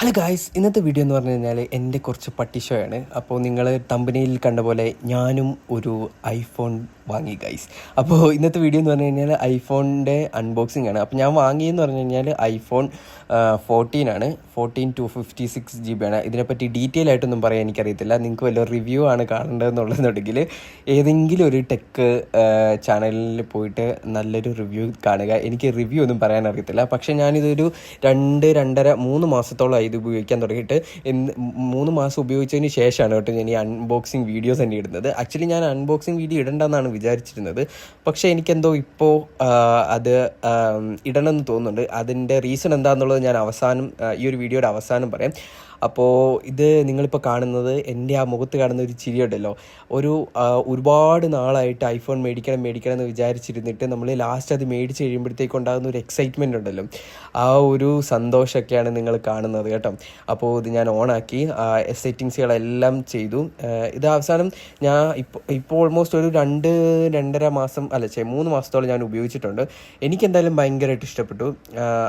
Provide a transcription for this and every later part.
Hello guys ഇന്നത്തെ video എന്ന് പറഞ്ഞു കഴിഞ്ഞാൽ എന്റെ കുറച്ച് പട്ടി ഷോ ആണ്. അപ്പോൾ നിങ്ങൾ തമ്പനിയിൽ കണ്ട പോലെ ഞാനും ഒരു ഐഫോൺ വാങ്ങി ഗൈസ് അപ്പോൾ ഇന്നത്തെ വീഡിയോ എന്ന് പറഞ്ഞു കഴിഞ്ഞാൽ ഐഫോണിന്റെ അൺബോക്സിംഗ് ആണ്. അപ്പോൾ ഞാൻ വാങ്ങിയെന്ന് പറഞ്ഞു കഴിഞ്ഞാൽ ഐഫോൺ ഫോർട്ടീൻ ആണ്. Fourteen two fifty six G B ആണ്. ഇതിനെപ്പറ്റി ഡീറ്റെയിൽ ആയിട്ടൊന്നും പറയാൻ എനിക്കറിയത്തില്ല. നിങ്ങൾക്ക് വല്ല റിവ്യൂ ആണ് കാണേണ്ടതെന്നുള്ളതെന്നുണ്ടെങ്കിൽ ഏതെങ്കിലും ഒരു ടെക്ക് ചാനലിൽ പോയിട്ട് നല്ലൊരു റിവ്യൂ കാണുക. എനിക്ക് റിവ്യൂ ഒന്നും പറയാൻ അറിയത്തില്ല. പക്ഷേ ഞാനിതൊരു രണ്ട് രണ്ടര മൂന്ന് മാസത്തോളമായി ഇത് ഉപയോഗിക്കാൻ തുടങ്ങിയിട്ട് മൂന്ന് മാസം ഉപയോഗിച്ചതിന് ശേഷമാണ് കേട്ടോ ഞാൻ ഈ അൺബോക്സിങ് വീഡിയോസ് തന്നെ ഇടുന്നത്. ആക്ച്വലി ഞാൻ അൺബോക്സിങ് വീഡിയോ ഇടണ്ടെന്നാണ് വിചാരിച്ചിരുന്നത്. പക്ഷേ എനിക്കെന്തോ ഇപ്പോൾ അത് ഇടണമെന്ന് തോന്നുന്നുണ്ട്. അതിന്റെ റീസൺ എന്താണെന്നുള്ളത് ഞാൻ അവസാനം ഈ ഒരു വീഡിയോയുടെ അവസാനം പറയാം. അപ്പോൾ ഇത് നിങ്ങളിപ്പോൾ കാണുന്നത് എന്റെ ആ മുഖത്ത് കാണുന്ന ഒരു ചിരിയുണ്ടല്ലോ. ഒരു ഒരുപാട് നാളായിട്ട് ഐഫോൺ മേടിക്കണം മേടിക്കണം എന്ന് വിചാരിച്ചിരുന്നിട്ട് നമ്മൾ ലാസ്റ്റ് അത് മേടിച്ച് കഴിയുമ്പോഴത്തേക്ക് ഉണ്ടാകുന്ന ഒരു എക്സൈറ്റ്മെന്റ് ഉണ്ടല്ലോ. ആ ഒരു സന്തോഷമൊക്കെയാണ് നിങ്ങൾ കാണുന്നത് കേട്ടോ. അപ്പോൾ ഇത് ഞാൻ ഓണാക്കി സെറ്റിങ്സുകളെല്ലാം ചെയ്തു. ഇത് അവസാനം ഞാൻ ഇപ്പോൾ ഇപ്പോൾ ഓൾമോസ്റ്റ് ഒരു രണ്ട് രണ്ടര മാസം അല്ല ചേ മൂന്ന് മാസത്തോളം ഞാൻ ഉപയോഗിച്ചിട്ടുണ്ട്. എനിക്കെന്തായാലും ഭയങ്കരമായിട്ട് ഇഷ്ടപ്പെട്ടു.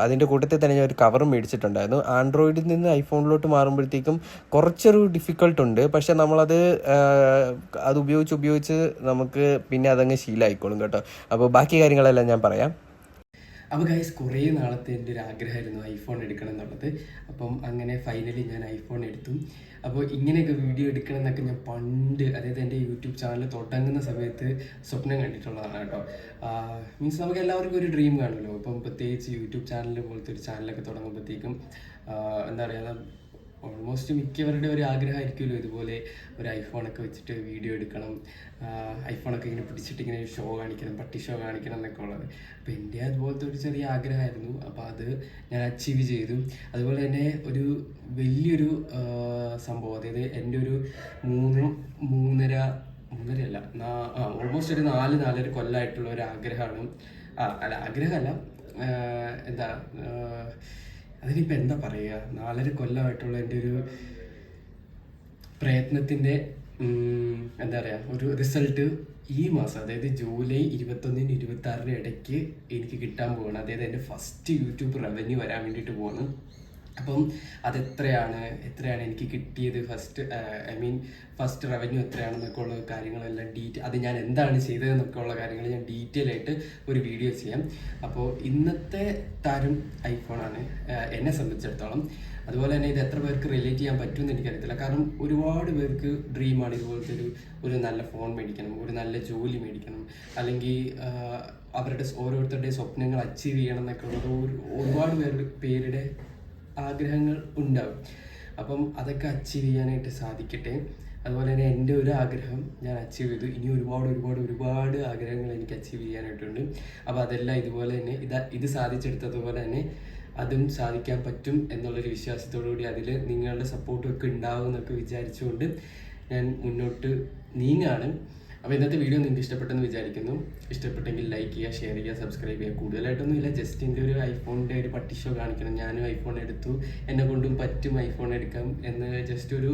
അതിന്റെ കൂട്ടത്തിൽ തന്നെ ഞാൻ ഒരു കവറും മേടിച്ചിട്ടുണ്ടായിരുന്നു. ആൻഡ്രോയിഡിൽ നിന്ന് ഐഫോണിലോട്ട് മാറുമ്പോഴത്തേക്കും കുറച്ചൊരു ഡിഫിക്കൾട്ട് ഉണ്ട്. പക്ഷേ നമ്മളത് അത് ഉപയോഗിച്ച് ഉപയോഗിച്ച് നമുക്ക് പിന്നെ അതങ്ങ് ശീലമായിക്കോളും കേട്ടോ. അപ്പോൾ ബാക്കി കാര്യങ്ങളെല്ലാം ഞാൻ പറയാം. അപ്പോൾ ഗൈസ് കുറേ നാളത്തെ എന്റെ ഒരു ആഗ്രഹമായിരുന്നു ഐഫോൺ എടുക്കണം എന്നുള്ളത്. അപ്പം അങ്ങനെ ഫൈനലി ഞാൻ ഐഫോൺ എടുത്തു. അപ്പോൾ ഇങ്ങനെയൊക്കെ വീഡിയോ എടുക്കണം എന്നൊക്കെ ഞാൻ പണ്ട് അതായത് എന്റെ യൂട്യൂബ് ചാനൽ തുടങ്ങുന്ന സമയത്ത് സ്വപ്നം കണ്ടിട്ടുള്ളതാണ് കേട്ടോ. മീൻസ് നമുക്ക് എല്ലാവർക്കും ഒരു ഡ്രീം കാണുമല്ലോ. ഇപ്പം പ്രത്യേകിച്ച് യൂട്യൂബ് ചാനൽ പോലത്തെ ഒരു ചാനലൊക്കെ തുടങ്ങുമ്പോഴത്തേക്കും എന്താ പറയുക ഓൾമോസ്റ്റ് മിക്കവരുടെ ഒരു ആഗ്രഹമായിരിക്കുമല്ലോ ഇതുപോലെ ഒരു ഐഫോണൊക്കെ വെച്ചിട്ട് വീഡിയോ എടുക്കണം. ഐഫോണൊക്കെ ഇങ്ങനെ പിടിച്ചിട്ട് ഇങ്ങനെ ഷോ കാണിക്കണം പട്ടി ഷോ കാണിക്കണം എന്നൊക്കെ ഉള്ളത്. അപ്പോൾ എന്റെ അതുപോലത്തെ ഒരു ചെറിയ ആഗ്രഹമായിരുന്നു. അപ്പോൾ അത് ഞാൻ അച്ചീവ് ചെയ്തു. അതുപോലെ തന്നെ ഒരു വലിയൊരു സംഭവം അതായത് എന്റെ ഒരു മൂന്ന് മൂന്നര മൂന്നരയല്ല ഓൾമോസ്റ്റ് ഒരു നാല് നാലര കൊല്ലമായിട്ടുള്ള ഒരു ആഗ്രഹമാണ്. ആ അല്ല ആഗ്രഹമല്ല. എന്താ അതിനിപ്പോൾ എന്താ പറയുക നാലര കൊല്ലമായിട്ടുള്ള എന്റെ ഒരു പ്രയത്നത്തിന്റെ എന്താ പറയുക ഒരു റിസൾട്ട് ഈ മാസം അതായത് ജൂലൈ ഇരുപത്തൊന്നിന് ഇരുപത്തി ആറിന് ഇടയ്ക്ക് എനിക്ക് കിട്ടാൻ പോവാണ്. അതായത് എന്റെ ഫസ്റ്റ് യൂട്യൂബ് റവന്യൂ വരാൻ വേണ്ടിയിട്ട് പോവാണ്. അപ്പം അതെത്രയാണ് എത്രയാണ് എനിക്ക് കിട്ടിയത് first I mean first revenue എത്രയാണെന്നൊക്കെ ഉള്ള കാര്യങ്ങളെല്ലാം ഡീറ്റെയിൽ അത് ഞാൻ എന്താണ് ചെയ്തതെന്നൊക്കെ ഉള്ള കാര്യങ്ങൾ ഞാൻ ഡീറ്റെയിൽ ആയിട്ട് ഒരു വീഡിയോ ചെയ്യാം. അപ്പോൾ ഇന്നത്തെ താരം ഐഫോണാണ് എന്നെ സംബന്ധിച്ചിടത്തോളം. അതുപോലെ തന്നെ ഇത് എത്ര പേർക്ക് റിലേറ്റ് ചെയ്യാൻ പറ്റുമെന്ന് എനിക്കറിയത്തില്ല. കാരണം ഒരുപാട് പേർക്ക് ഡ്രീമാണ് ഇതുപോലത്തെ ഒരു ഒരു നല്ല ഫോൺ മേടിക്കണം ഒരു നല്ല ജോലി മേടിക്കണം. അല്ലെങ്കിൽ അവരുടെ ഓരോരുത്തരുടെയും സ്വപ്നങ്ങൾ അച്ചീവ് ചെയ്യണം എന്നൊക്കെ ഉള്ളത് ഒരു ഒരുപാട് പേരുടെ പേരുടെ ആഗ്രഹങ്ങൾ ഉണ്ടാവും. അപ്പം അതൊക്കെ അച്ചീവ് ചെയ്യാനായിട്ട് സാധിക്കട്ടെ. അതുപോലെ തന്നെ എന്റെ ഒരു ആഗ്രഹം ഞാൻ അച്ചീവ് ചെയ്തു. ഇനി ഒരുപാട് ഒരുപാട് ഒരുപാട് ആഗ്രഹങ്ങൾ എനിക്ക് അച്ചീവ് ചെയ്യാനായിട്ടുണ്ട്. അപ്പോൾ അതെല്ലാം ഇതുപോലെ തന്നെ ഇത് ഇത് സാധിച്ചെടുത്തതുപോലെ തന്നെ അതും സാധിക്കാൻ പറ്റും എന്നുള്ളൊരു വിശ്വാസത്തോടു കൂടി അതിൽ നിങ്ങളുടെ സപ്പോർട്ടും ഒക്കെ ഉണ്ടാവും എന്നൊക്കെ വിചാരിച്ചുകൊണ്ട് ഞാൻ മുന്നോട്ട് നീങ്ങാണ്. അപ്പോൾ ഇന്നത്തെ വീഡിയോ നിങ്ങൾക്ക് ഇഷ്ടപ്പെട്ടെന്ന് വിചാരിക്കുന്നു. ഇഷ്ടപ്പെട്ടെങ്കിൽ ലൈക്ക് ചെയ്യുക ഷെയർ ചെയ്യുക സബ്സ്ക്രൈബ് ചെയ്യുക. കൂടുതലായിട്ടൊന്നും ഇല്ല ജസ്റ്റ് എന്റെ ഒരു ഐഫോണിന്റെ ഒരു പട്ടിഷോ കാണിക്കണം. ഞാനും ഐഫോൺ എടുത്തു. എന്നെ കൊണ്ടും പറ്റും ഐഫോൺ എടുക്കാം എന്ന് ജസ്റ്റ് ഒരു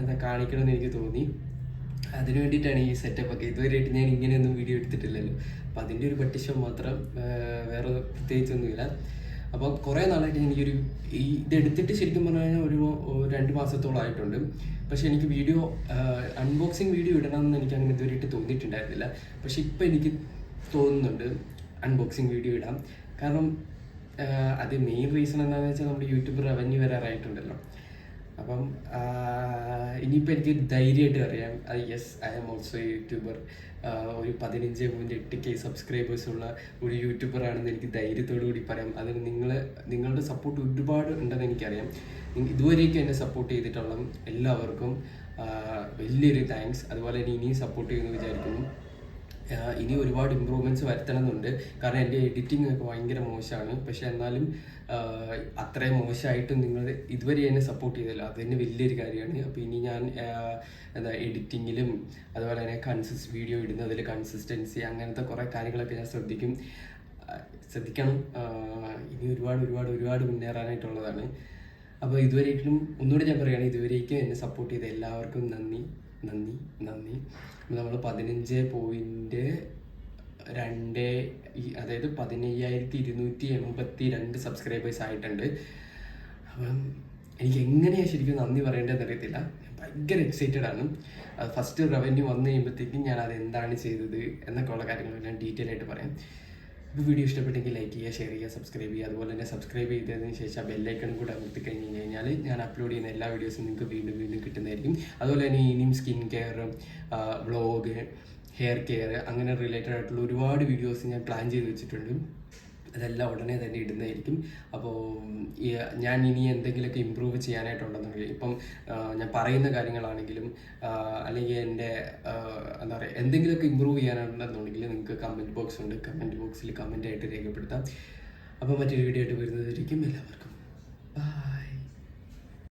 എന്താ കാണിക്കണമെന്ന് എനിക്ക് തോന്നി. അതിന് വേണ്ടിയിട്ടാണ് ഈ സെറ്റപ്പ് ഒക്കെ. ഇതുവരെയായിട്ട് ഞാൻ ഇങ്ങനെയൊന്നും വീഡിയോ എടുത്തിട്ടില്ലല്ലോ. അപ്പോൾ അതിന്റെ ഒരു പട്ടിഷോ മാത്രം വേറെ പ്രത്യേകിച്ചൊന്നുമില്ല. അപ്പോൾ കുറേ നാളായിട്ട് എനിക്കൊരു ഈ ഇതെടുത്തിട്ട് ശരിക്കും പറഞ്ഞു കഴിഞ്ഞാൽ ഒരു രണ്ട് മാസത്തോളം ആയിട്ടുണ്ട്. പക്ഷെ എനിക്ക് വീഡിയോ അൺബോക്സിങ് വീഡിയോ ഇടണമെന്ന് എനിക്ക് അങ്ങനെ ഇതുവരെയായിട്ട് തോന്നിയിട്ടുണ്ടായിരുന്നില്ല. പക്ഷെ ഇപ്പം എനിക്ക് തോന്നുന്നുണ്ട് അൺബോക്സിങ് വീഡിയോ ഇടാം. കാരണം അത് മെയിൻ റീസൺ എന്താണെന്ന് വെച്ചാൽ നമ്മുടെ യൂട്യൂബ് റവന്യൂ വരാറായിട്ടുണ്ടല്ലോ. അപ്പം ഇനിയിപ്പോൾ എനിക്ക് ധൈര്യമായിട്ട് അറിയാം yes I am also YouTuber ഒരു പതിനഞ്ച് പോയിന്റ് എട്ട് കെ സബ്സ്ക്രൈബേഴ്സ് ഉള്ള ഒരു യൂട്യൂബറാണെന്ന് എനിക്ക് ധൈര്യത്തോടു കൂടി പറയാം. അതിന് നിങ്ങൾ നിങ്ങളുടെ സപ്പോർട്ട് ഒരുപാട് ഉണ്ടെന്ന് എനിക്കറിയാം. ഇതുവരേക്കും എന്നെ സപ്പോർട്ട് ചെയ്തിട്ടുള്ള എല്ലാവർക്കും വലിയൊരു താങ്ക്സ് അതുപോലെ തന്നെ ഇനിയും സപ്പോർട്ട് ചെയ്യുമെന്ന് വിചാരിക്കുന്നു. ഇനി ഒരുപാട് ഇമ്പ്രൂവ്മെന്റ്സ് വരുത്തണമെന്നുണ്ട്. കാരണം എന്റെ എഡിറ്റിംഗ് ഒക്കെ ഭയങ്കര മോശമാണ്. പക്ഷെ എന്നാലും അത്രയും മോശമായിട്ടും നിങ്ങൾ ഇതുവരെ എന്നെ സപ്പോർട്ട് ചെയ്തല്ലോ. അത് തന്നെ വലിയൊരു കാര്യമാണ്. അപ്പോൾ ഇനി ഞാൻ എന്താ എഡിറ്റിങ്ങിലും അതുപോലെ തന്നെ കൺസിസ് വീഡിയോ ഇടുന്നതിൽ കൺസിസ്റ്റൻസി അങ്ങനത്തെ കുറേ കാര്യങ്ങളൊക്കെ ഞാൻ ശ്രദ്ധിക്കും. ശ്രദ്ധിക്കണം. ഇനി ഒരുപാട് ഒരുപാട് ഒരുപാട് മുന്നേറാനായിട്ടുള്ളതാണ്. അപ്പോൾ ഇതുവരേക്കും ഒന്നുകൂടി ഞാൻ പറയുകയാണ് ഇതുവരേക്കും എന്നെ സപ്പോർട്ട് ചെയ്ത എല്ലാവർക്കും നന്ദി. നന്ദി നന്ദി. നമ്മൾ പതിനഞ്ച് പോയിന്റ് രണ്ട് അതായത് പതിനയ്യായിരത്തി ഇരുന്നൂറ്റി എൺപത്തി രണ്ട് സബ്സ്ക്രൈബേഴ്സ് ആയിട്ടുണ്ട്. അപ്പം എനിക്ക് എങ്ങനെയാണ് ശരിക്കും നന്ദി പറയേണ്ടതെന്ന് അറിയത്തില്ല. ഭയങ്കര എക്സൈറ്റഡ് ആണ്. ഫസ്റ്റ് റവന്യൂ വന്നു കഴിയുമ്പോഴത്തേക്കും ഞാൻ അത് എന്താണ് ചെയ്തത് എന്നൊക്കെ ഉള്ള കാര്യങ്ങൾ ഞാൻ ഡീറ്റെയിൽ ആയിട്ട് പറയാം. വീഡിയോ ഇഷ്ടപ്പെട്ടെങ്കിൽ ലൈക്ക് ചെയ്യുക ഷെയർ ചെയ്യുക സബ്സ്ക്രൈബ് ചെയ്യുക. അതുപോലെ തന്നെ സബ്സ്ക്രൈബ് ചെയ്തതിന് ശേഷം ബെല്ലൈക്കൺ കൂടെ അമർത്തി കഴിഞ്ഞ് കഴിഞ്ഞാൽ ഞാൻ അപ്ലോഡ് ചെയ്യുന്ന എല്ലാ വീഡിയോസും നിങ്ങൾക്ക് വീണ്ടും വീണ്ടും കിട്ടുന്നതായിരിക്കും. അതുപോലെ തന്നെ ഇനിയും skin care vlog hair care അങ്ങനെ റിലേറ്റഡ് ആയിട്ടുള്ള ഒരുപാട് വീഡിയോസ് ഞാൻ പ്ലാൻ ചെയ്ത് വെച്ചിട്ടുണ്ട്. അതെല്ലാം ഉടനെ തന്നെ ഇടുന്നതായിരിക്കും. അപ്പോൾ ഞാൻ ഇനി എന്തെങ്കിലുമൊക്കെ ഇമ്പ്രൂവ് ചെയ്യാനായിട്ടുണ്ടെന്നുണ്ടെങ്കിൽ ഇപ്പം ഞാൻ പറയുന്ന കാര്യങ്ങളാണെങ്കിലും അല്ലെങ്കിൽ എന്റെ എന്താ പറയുക എന്തെങ്കിലുമൊക്കെ ഇമ്പ്രൂവ് ചെയ്യാനുണ്ടെന്നുണ്ടെങ്കിൽ നിങ്ങൾക്ക് കമന്റ് ബോക്സ് ഉണ്ട്. കമന്റ് ബോക്സിൽ കമന്റ് ആയിട്ട് രേഖപ്പെടുത്താം. അപ്പോൾ മറ്റൊരു വീഡിയോ ആയിട്ട് വരുന്നതായിരിക്കും. എല്ലാവർക്കും ബൈ